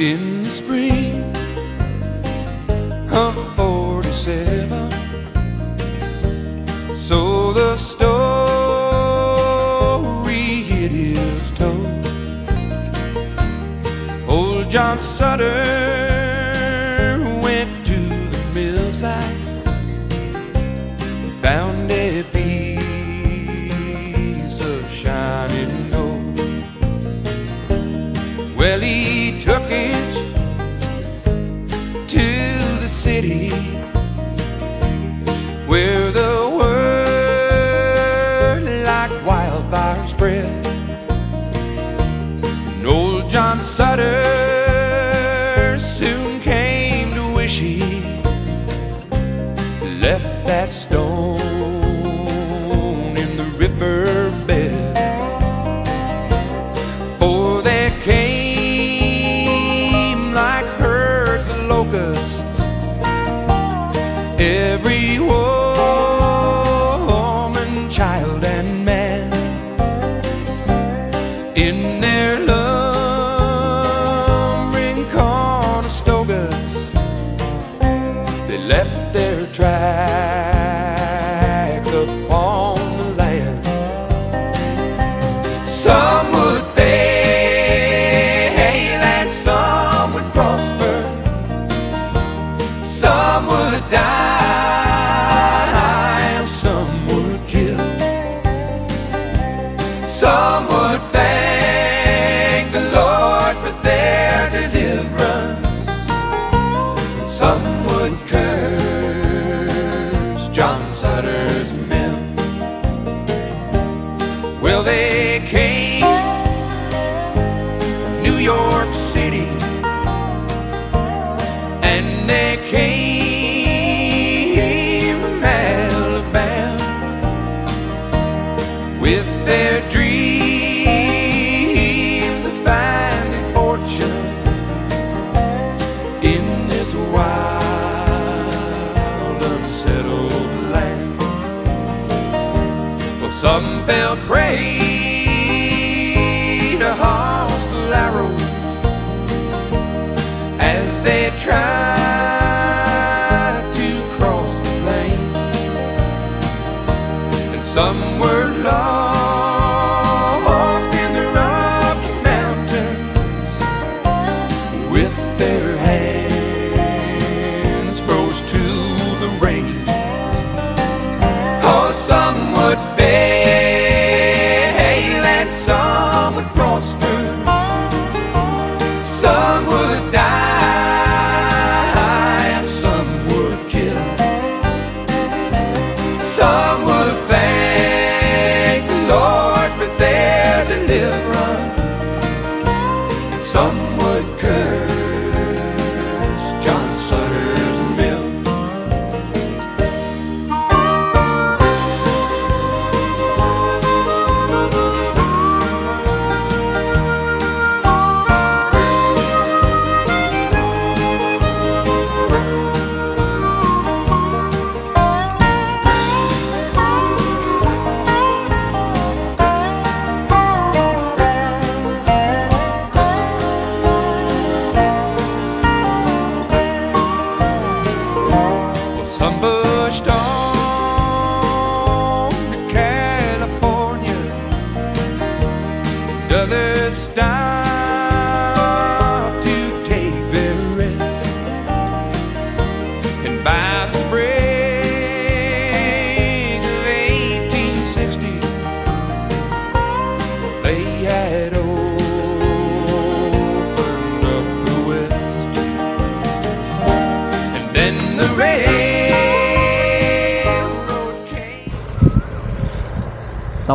spring of 47. So the story it is told. Old John Sutter went to the millside and found a piece of shining gold. Well, he took it city where the word like wildfire spread. And old John Sutter left felt live right.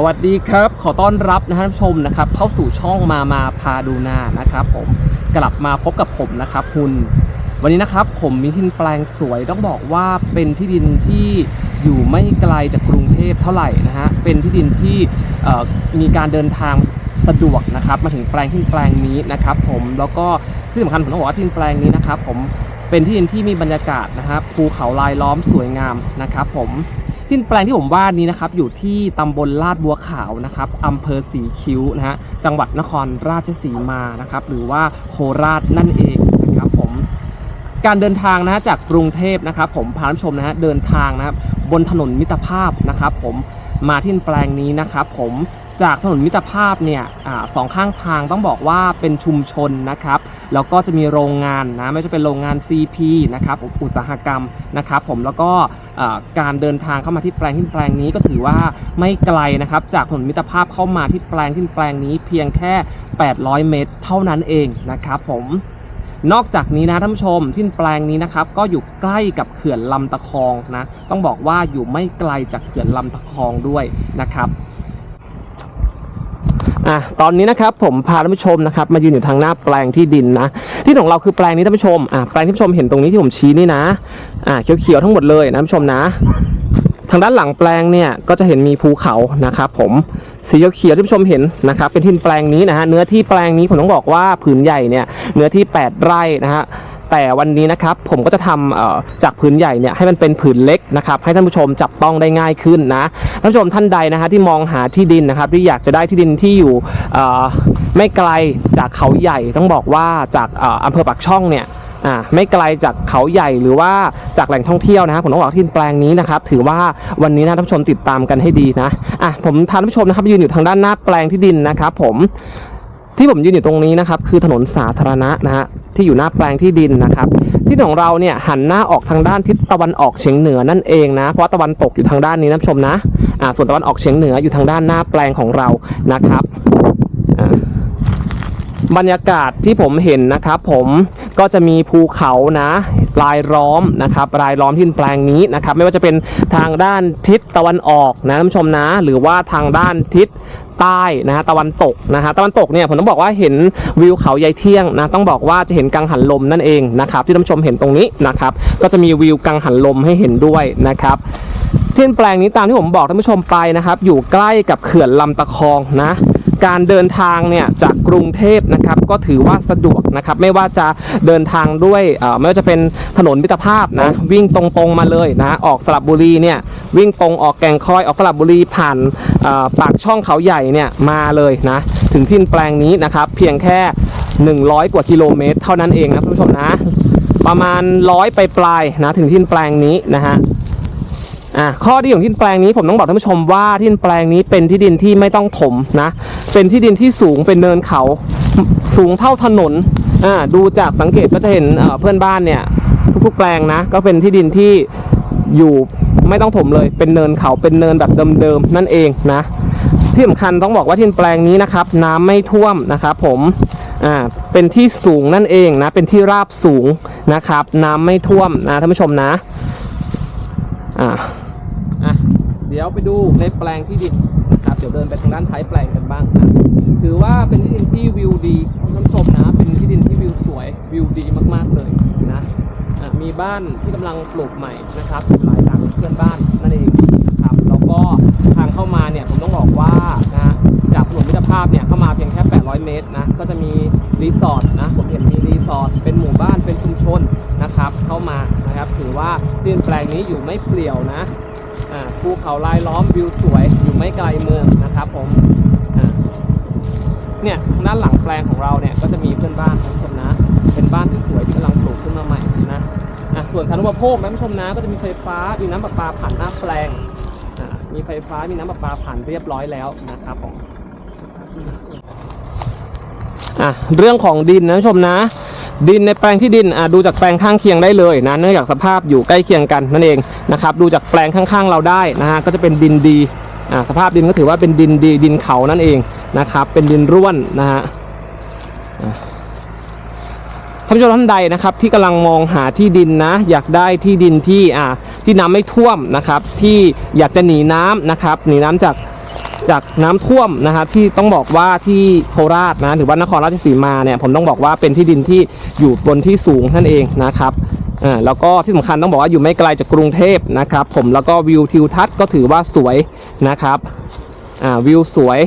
วัสดีครับ ขอต้อนรับนะฮะท่านผู้ชมนะครับ เข้าสู่ช่องมามาพาดูนานะครับผมกลับมาพบกับผมนะครับคุณ วันนี้นะครับผมมีที่ดินแปลงสวยต้องบอกว่าเป็นที่ดินที่อยู่ไม่ไกลจากกรุงเทพเท่าไหร่นะฮะเป็นที่ดินที่มีการเดินทางสะดวกนะครับ มาถึงแปลงที่แปลงนี้นะครับผมแล้วก็ที่สำคัญผมต้องบอกว่าที่ดินแปลงนี้นะครับ ผมเป็นที่ดินที่มีบรรยากาศนะครับภูเขาลายล้อมสวยงามนะครับ ผม ที่แปลงที่ผมว่านี้นะครับอยู่ที่ตำบลลาดบัวขาวนะครับอำเภอสีคิ้วนะฮะจังหวัดนครราชสีมานะครับหรือว่าโคราชนั่นเองนะครับผมการเดินทางนะฮะจากกรุงเทพนะครับ ผมพาท่านผู้ชมนะฮะเดินทางนะครับบนถนนมิตรภาพนะครับ ผมมาที่แปลงนี้นะครับ ผม จากถนนมิตรภาพเนี่ยอสองข้างทางต้องบอกว่าเป็นชุมชนนะครับ แล้วก็จะมีโรงงานนะไม่ว่เป็นโรงงาน CP นะครับอุตสาหกรรมนะครับ ผมแล้วก็การเดินทางเข้ามาที่แปลงที่แปลงนี้ก็ถือว่าไม่ไกลนะครับ จากถนนมิตรภาพเข้ามาที่แปลงที่แปลงนี้เพียงแค่ 800 เมตร เท่านั้นเองนะครับ ผมนอกจากนี้นะท่านผู้ชมที่แปลงนี้นะครับ ก็อยู่ใกล้กับเขื่อนลำตะคองนะ ต้องบอกว่าอยู่ไม่ไกลจากเขื่อนลำตะคองด้วยนะครับ อะตอนนี้นะครับผมพาท่านผู้ชมนะครับมายืนอยู่ทางหน้าแปลงที่ดินนะ ที่ของเราคือแปลงนี้ท่านผู้ชมอะแปลงที่ผู้ชมเห็นตรงนี้ที่ผมชี้นี่นะอะเขียวๆทั้งหมดเลยนะท่านผู้ชมนะ ทางด้านหลังแปลงเนี่ยก็จะเห็นมีภูเขานะครับผมสีเขียวที่ผู้ชมเห็นนะครับเป็นที่แปลงนี้นะฮะเนื้อที่แปลงนี้ผมต้องบอกว่าผืนใหญ่เนี่ยเนื้อที่ 8 ไร่นะฮะ แต่วันนี้นะครับผมก็จะทำจากผืนใหญ่เนี่ยให้มันเป็นผืนเล็กนะครับให้ท่านผู้ชมจับต้องได้ง่ายขึ้นนะท่านผู้ชมท่านใดนะฮะที่มองหาที่ดินนะครับที่อยากจะได้ที่ดินที่อยู่ไม่ไกลจากเขาใหญ่ต้องบอกว่าจากออำเภอปากช่องเนี่ยไม่ไกลจากเขาใหญ่หรือว่าจากแหล่งท่องเที่ยวนะครับผมต้องบอกที่แปลงนี้นะครับถือว่าวันนี้นะท่านผู้ชมติดตามกันให้ดีนะอะผมพาท่านผู้ชมนะครับยืนอยู่ทางด้านหน้าแปลงที่ดินนะครับผม ที่ผมยืนอยู่ตรงนี้นะครับคือถนนสาธารณะนะฮะที่อยู่หน้าแปลงที่ดินนะครับ ที่ของเราเนี่ยหันหน้าออกทางด้านทิศตะวันออกเฉียงเหนือนั่นเองนะเพราะตะวันตกอยู่ทางด้านนี้นะชมนะอ่าส่วนตะวันออกเฉียงเหนืออยู่ทางด้านหน้าแปลงของเรานะครับบรรยากาศที่ผมเห็นนะครับ ผมก็จะมีภูเขานะรายล้อมนะครับรายล้อมที่แปลงนี้นะครับ ไม่ว่าจะเป็นทางด้านทิศตะวันออกนะท่านผู้ชมนะ หรือว่าทางด้านทิศ ใต้นะฮะตะวันตกนะฮะตะวันตกเนี่ยผมต้องบอกว่าเห็นวิวเขาใหญ่เที่ยงนะต้องบอกว่าจะเห็นกังหันลมนั่นเองนะครับที่ท่านชมเห็นตรงนี้นะครับก็จะมีวิวกังหันลมให้เห็นด้วยนะครับที่แปลงนี้ตามที่ผมบอกท่านผู้ชมไปนะครับอยู่ใกล้กับเขื่อนลำตะคองนะ การเดินทางเนี่ยจากกรุงเทพนะครับก็ถือว่าสะดวกนะครับไม่ว่าจะเดินทางด้วยเอ่อไม่ว่าจะเป็นถนนมิตรภาพนะวิ่งตรงๆมาเลยนะออกสระบุรีเนี่ยวิ่งตรงออกแกงคอยออกสระบุรีผ่านอ่อปากช่องเขาใหญ่เนี่ยมาเลยนะถึงที่แปลงนี้นะครับเพียงแค่ 100 กว่ากิโลเมตร เท่านั้นเองนะท่านผู้ชมนะประมาณร้อยไปปลายๆนะถึงที่แปลงนี้นะฮะ อะข้อดีของที่ดินแปลงนี้ผมต้องบอกท่านผู้ชมว่าที่ดินแปลงนี้เป็นที่ดินที่ไม่ต้องถมนะ เป็นที่ดินที่สูงเป็นเนินเขาสูงเท่าถนนอ่าดูจากสังเกตก็จะเห็นเพื่อนบ้านเนี่ย ทุกๆแปลงนะ ก็เป็นที่ดินที่อยู่ไม่ต้องถมเลยเป็นเนินเขาเป็นเนินแบบเดิมๆนั่นเองนะ ที่สำคัญต้องบอกว่าที่ดินแปลงนี้นะครับ น้ำไม่ท่วมนะครับผมอ่าเป็นที่สูงนั่นเองนะ เป็นที่ราบสูงนะครับ น้ำไม่ท่วมนะท่านผู้ชมนะอ่า ดี๋ยวไปดูในแปลงที่ดินนะครับเดี๋ยวเดินไปทางด้านท้ายแปลงกันบ้างนะถือว่าเป็นที่ดินที่วิวดีท่านผู้ชมนะเป็นที่ดินที่วิวสวยวิวดีมากๆเลยนะอะมีบ้านที่กำลังปลูกใหม่นะครับหลายหลังเพื่อนบ้านนั่นเองนะครับแล้วก็ทางเข้ามาเนี่ยผมต้องบอกว่านะจากถนนมิตรภาพเนี่ยเข้ามาเพียงแค่ 800 เมตรนะก็จะมีรีสอร์ทนะผมเห็นมีรีสอร์ทเป็นหมู่บ้านเป็นชุมชนนะครับเข้ามานะครับถือว่าที่ดินแปลงนี้อยู่ไม่เปลี่ยวนะ ภูเขาลายล้อมวิวสวยอยู่ไม่ไกลเมืองนะครับผมเนี่ยทางด้านหลังแปลงของเราเนี่ยก็จะมีเพื่อนบ้านท่านผู้ชมนะเป็นบ้านที่สวยที่กำลังปลูกขึ้นมาใหม่นะอะส่วนสาธารณูปโภคนะท่านผู้ชมนะก็จะมีไฟฟ้ามีน้ำประปาผ่านหน้าแปลงอ่ามีไฟฟ้ามีน้ำประปาผ่านเรียบร้อยแล้วนะครับผมอะเรื่องของดินนะท่านผู้ชมนะ ดินในแปลงที่ดินอะดูจากแปลงข้างเคียงได้เลยนะเนื่องจากสภาพอยู่ใกล้เคียงกันนั่นเองนะครับดูจากแปลงข้างๆเราได้นะฮะก็จะเป็นดินดีอ่าสภาพดินก็ถือว่าเป็นดินดีดินเขานั่นเองนะครับเป็นดินร่วนนะฮะท่านผู้ชมท่านใดนะครับที่กำลังมองหาที่ดินนะ อยากได้ที่ดินที่อ่าที่น้ำไม่ท่วมนะครับที่อยากจะหนีน้ำนะครับหนีน้ำจาก จากน้ำท่วมนะฮะที่ต้องบอกว่าที่โคราชนะหรือว่านครราชสีมาเนี่ยผมต้องบอกว่าเป็นที่ดินที่อยู่บนที่สูงนั่นเองนะครับอ่าแล้วก็ที่สำคัญต้องบอกว่าอยู่ไม่ไกลจากกรุงเทพนะครับ ผมแล้วก็วิวทิวทัศน์ก็ถือว่าสวยนะครับอ่าวิวสวย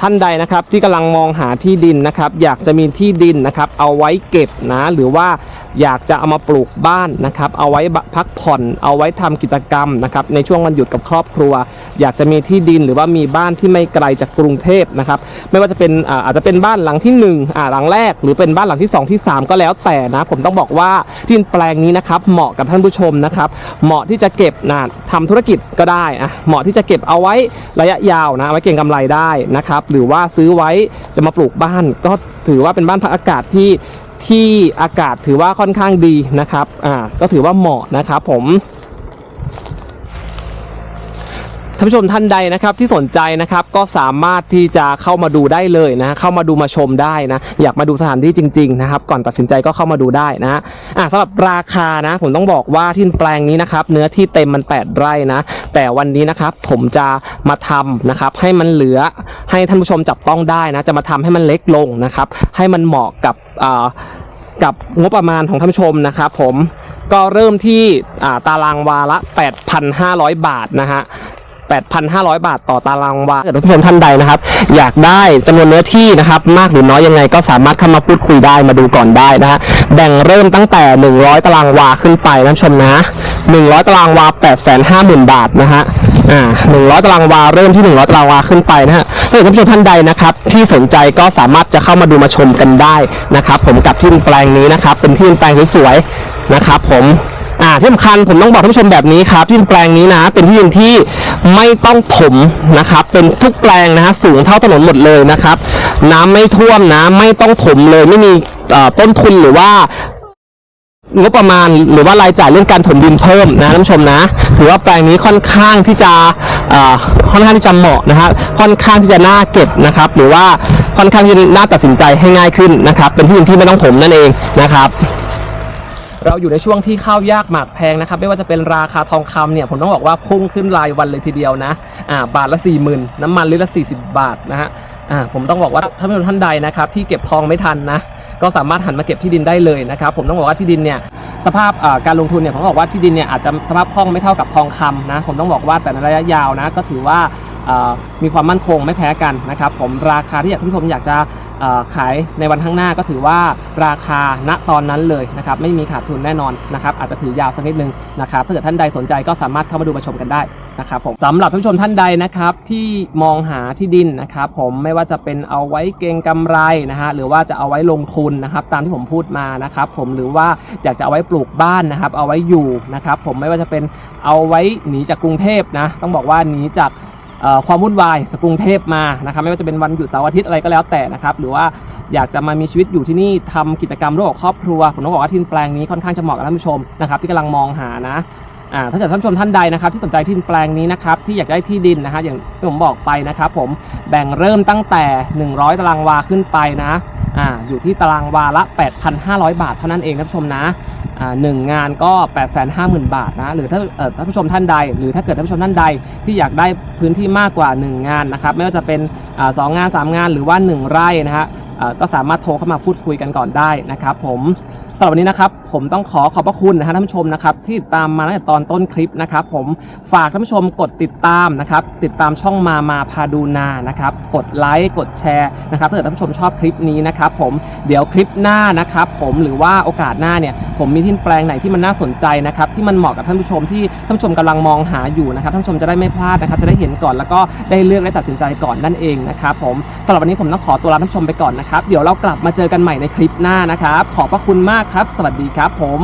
ท่านใดนะครับที่กำลังมองหาที่ดินนะครับอยากจะมีที่ดินนะครับเอาไว้เก็บนะหรือว่าอยากจะเอามาปลูกบ้านนะครับเอาไว้พักผ่อนเอาไว้ทำกิจกรรมนะครับในช่วงวันหยุดกับครอบครัว อยากจะมีที่ดินหรือว่ามีบ้านที่ไม่ไกลจากกรุงเทพนะครับไม่ว่าจะเป็นอาจจะเป็นบ้านหลังที่1นึ่งอ่าหลังแรก หรือเป็นบ้านหลังที่ 2 ที่ 3 ก็แล้วแต่นะผมต้องบอกว่าที่ดินแปลงนี้นะครับเหมาะกับท่านผู้ชมนะครับเหมาะที่จะเก็บนะทำธุรกิจก็ได้อะเหมาะที่จะเก็บเอาไว้ระยะยาวนะเอาไว้เก็งกำไรได้นะครับหรือว่าซื้อไว้จะมาปลูกบ้าน ก็ถือว่าเป็นบ้านพักอากาศที่ที่อากาศถือว่าค่อนข้างดีนะครับ อ่า ก็ถือว่าเหมาะนะครับผม ท่านผู้ชมท่านใดนะครับที่สนใจนะครับก็สามารถที่จะเข้ามาดูได้เลยนะเข้ามาดูมาชมได้นะอยากมาดูสถานที่จริงๆนะครับก่อนตัดสินใจก็เข้ามาดูได้นะอะสำหรับราคานะผมต้องบอกว่าที่แปลงนี้นะครับเนื้อที่เต็มมัน 8 ไร่นะแต่วันนี้นะครับผมจะมาทำนะครับให้มันเหลือให้ท่านผู้ชมจับต้องได้นะจะมาทำให้มันเล็กลงนะครับให้มันเหมาะกับอ่ากับงบประมาณของท่านผู้ชมนะครับผมก็เริ่มที่ตารางวาละ 8,500 บาทนะฮะ 8,500 บาทต่อตารางวาถ้าเกิดท่านผู้ชมท่านใดนะครับ อยากได้จำนวนเนื้อที่นะครับ มากหรือน้อยยังไงก็สามารถเข้ามาพูดคุยได้มาดูก่อนได้นะฮะแบ่งเริ่มตั้งแต่ 100 ตารางวาขึ้นไปนะชมนะ100 ตารางวา 850,000 บาทนะฮะอ่า100 ตารางวาเริ่มที่ 100 ตารางวาขึ้นไปนะฮะถ้าเกิดท่านผู้ชมท่านใดนะครับ ที่สนใจก็สามารถจะเข้ามาดูมาชมกันได้นะครับ ผมกับที่แปลงนี้นะครับ เป็นที่แปลงสวยๆนะครับ ผม อ่าที่สำคัญผมต้องบอกท่านผู้ชมแบบนี้ครับที่ดินแปลงนี้นะ เป็นที่ดินที่ไม่ต้องถมนะครับ เป็นทุกแปลงนะฮะสูงเท่าถนนหมดเลยนะครับ น้ำไม่ท่วมนะไม่ต้องถมเลยไม่มีเอ่อต้นทุนหรือว่างบประมาณหรือว่ารายจ่ายเรื่องการถมดินเพิ่มนะท่านผู้ชมนะถือว่าแปลงนี้ค่อนข้างที่จะเอ่อค่อนข้างที่จะเหมาะนะฮะค่อนข้างที่จะน่าเก็บนะครับ หรือว่าค่อนข้างที่น่าตัดสินใจให้ง่ายขึ้นนะครับ เป็นที่ดินที่ไม่ต้องถมนั่นเองนะครับ เราอยู่ในช่วงที่ข้าวยากหมากแพงนะครับ ไม่ว่าจะเป็นราคาทองคำเนี่ยผมต้องบอกว่าพุ่งขึ้นรายวันเลยทีเดียวนะอ่าบาทละ4 0,000น้ำมันลิตรละ 40 บาทนะฮะอ่าผมต้องบอกว่าถ้าไม่ท่านใดนะครับที่เก็บทองไม่ทันนะก็สามารถหันมาเก็บที่ดินได้เลยนะครับผมต้องบอกว่าที่ดินเนี่ยสภาพการลงทุนเนี่ยผมบอกว่าที่ดินเนี่ยอาจจะสภาพคล่องไม่เท่ากับทองคำนะผมต้องบอกว่าแต่ในระยะยาวนะก็ถือว่า มีความมั่นคงไม่แพ้กันนะครับผมราคาที่อยากท่านผู้ชมอยากจะขายในวันข้างหน้าก็ถือว่าราคาณตอนนั้นเลยนะครับไม่มีขาดทุนแน่นอนนะครับอาจจะถือยาวสักนิดนึงนะครับถ้าเกิดท่านใดสนใจก็สามารถเข้ามาดูมาชมกันได้นะครับผมสำหรับท่านผู้ชมท่านใดนะครับที่มองหาที่ดินนะครับผมไม่ว่าจะเป็นเอาไว้เก็งกำไรนะฮะหรือว่าจะเอาไว้ลงทุนนะครับตามที่ผมพูดมานะครับผมหรือว่าอยากจะเอาไว้ปลูกบ้านนะครับเอาไว้อยู่นะครับผมไม่ว่าจะเป็นเอาไว้หนีจากกรุงเทพนะต้องบอกว่าหนีจาก ความวุ่นวายจากกรุงเทพมานะครับไม่ว่าจะเป็นวันหยุดเสาร์อาทิตย์อะไรก็แล้วแต่นะครับหรือว่าอยากจะมามีชีวิตอยู่ที่นี่ทำกิจกรรมร่วมกับครอบครัวผมต้องบอกว่าที่แปลงนี้ค่อนข้างจะเหมาะกับท่านผู้ชมนะครับที่กำลังมองหานะอ่าถ้าเกิดท่านผู้ชมท่านใดนะครับที่สนใจที่แปลงนี้นะครับที่อยากได้ที่ดินนะฮะอย่างที่ผมบอกไปนะครับผมแบ่งเริ่มตั้งแต่ 100 ตารางวาขึ้นไปนะอ่าอยู่ที่ตารางวาละ 8,500 บาทเท่านั้นเองท่านผู้ชมนะ หนึ่งงานก็ 8 5 0 0 0 0 บาทนะหรือถ้าท่านผู้ชมท่านใด หรือถ้าเกิดท่านผู้ชมท่านใดที่อยากได้พื้นที่มากกว่า 1 งานนะครับไม่ว่าจะเป็นสองงาน 3 งานหรือว่า 1 ไร่นะฮะก็สามารถโทรเข้ามาพูดคุยกันก่อนได้นะครับผม สำหรับวันนี้นะครับผมต้องขอขอบพระคุณนะฮะท่านผู้ชมนะครับที่ติดตามมาตั้งแต่ตอนต้นคลิปนะครับผมฝากท่านผู้ชมกดติดตามนะครับติดตามช่องมามาพาดูนานะครับกดไลค์กดแชร์นะครับถ้าเกิดท่านผู้ชมชอบคลิปนี้นะครับผมเดี๋ยวคลิปหน้านะครับผมหรือว่าโอกาสหน้าเนี่ยผมมีที่แปลงไหนที่มันน่าสนใจนะครับที่มันเหมาะกับท่านผู้ชมที่ท่านผู้ชมกำลังมองหาอยู่นะครับท่านผู้ชมจะได้ไม่พลาดนะครับจะได้เห็นก่อนแล้วก็ได้เลือกและตัดสินใจก่อนนั่นเองนะครับผมสำหรับวันนี้ผมต้องขอตัวลาท่านผู้ชมไปก่อนนะครับเดี๋ยวเรากลับมาเจอกันใหม่ในคลิปหน้านะครับขอบพระคุณมากครับ สวัสดีครับผม